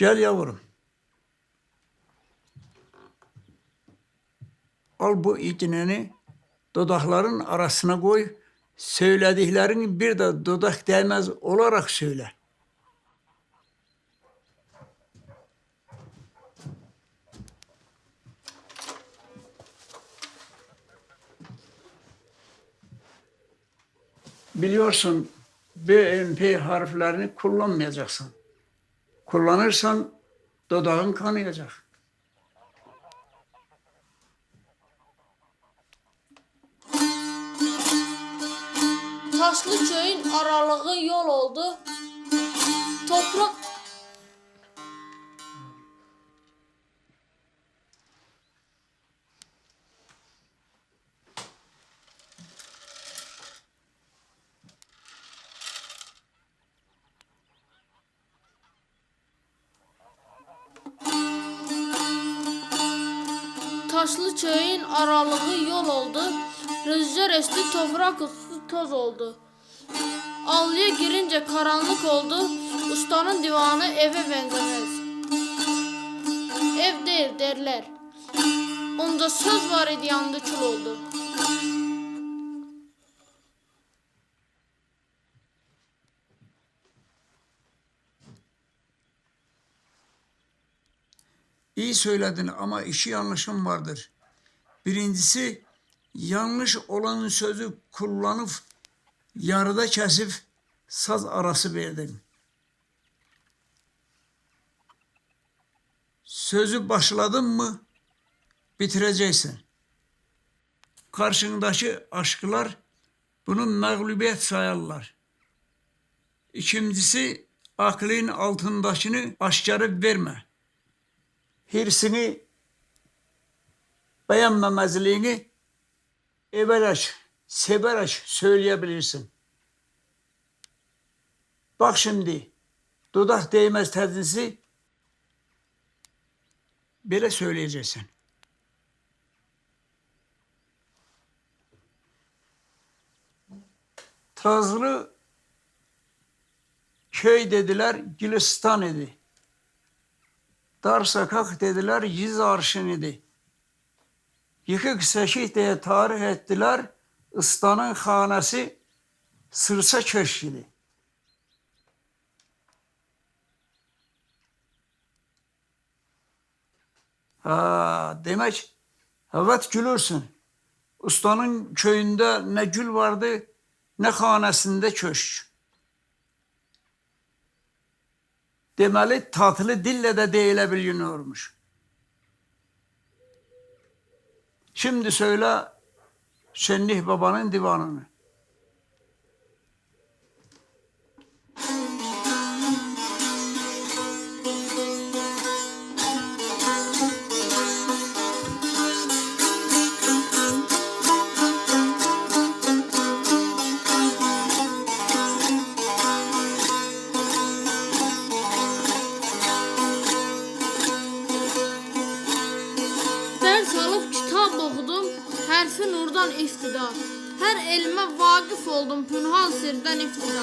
Gel yavrum. Al bu iğneni dudakların arasına koy. Söylediklerini bir de dudak değmez olarak söyle. Biliyorsun B, M, P harflerini kullanmayacaksın. Kullanırsan dudağın kanayacak. Taşlı köyün aralığı yol oldu. Toprak Taşlı köyün aralığı yol oldu. Rüzgar esti toprak ısı toz oldu. Avluya girince karanlık oldu. Ustanın divanı eve benzemez. Ev değil derler. Onda söz var idi yandı kül oldu. İyi söyledin ama işi yanlışım vardır. Birincisi yanlış olan sözü kullanıp yarıda kesip saz arası verdin. Sözü başladın mı bitireceksin. Karşındaki aşklar bunu mağlubiyet sayarlar. İkincisi aklın altındakini aşkarı verme hirsini, beğenmemezliğini evvelaç, severaç söyleyebilirsin. Bak şimdi, dudak değmez tezisi böyle söyleyeceksin. Tazlı köy dediler, Gülistan idi. Dar sokak dediler yüz arşın idi. Yıkık seşih diye tarih ettiler. Istanın hanesi sırsa köşk idi. Ha, demek evet gülürsün. Ustanın köyünde ne gül vardı ne hanesinde köşk. Demeli tatlı dille de değilebiliyormuş. Şimdi söyle Şenlih Baba'nın divanını. Okudum. Herfi nurdan iftida. Her elime vakıf oldum. Pünhan sirden iftida.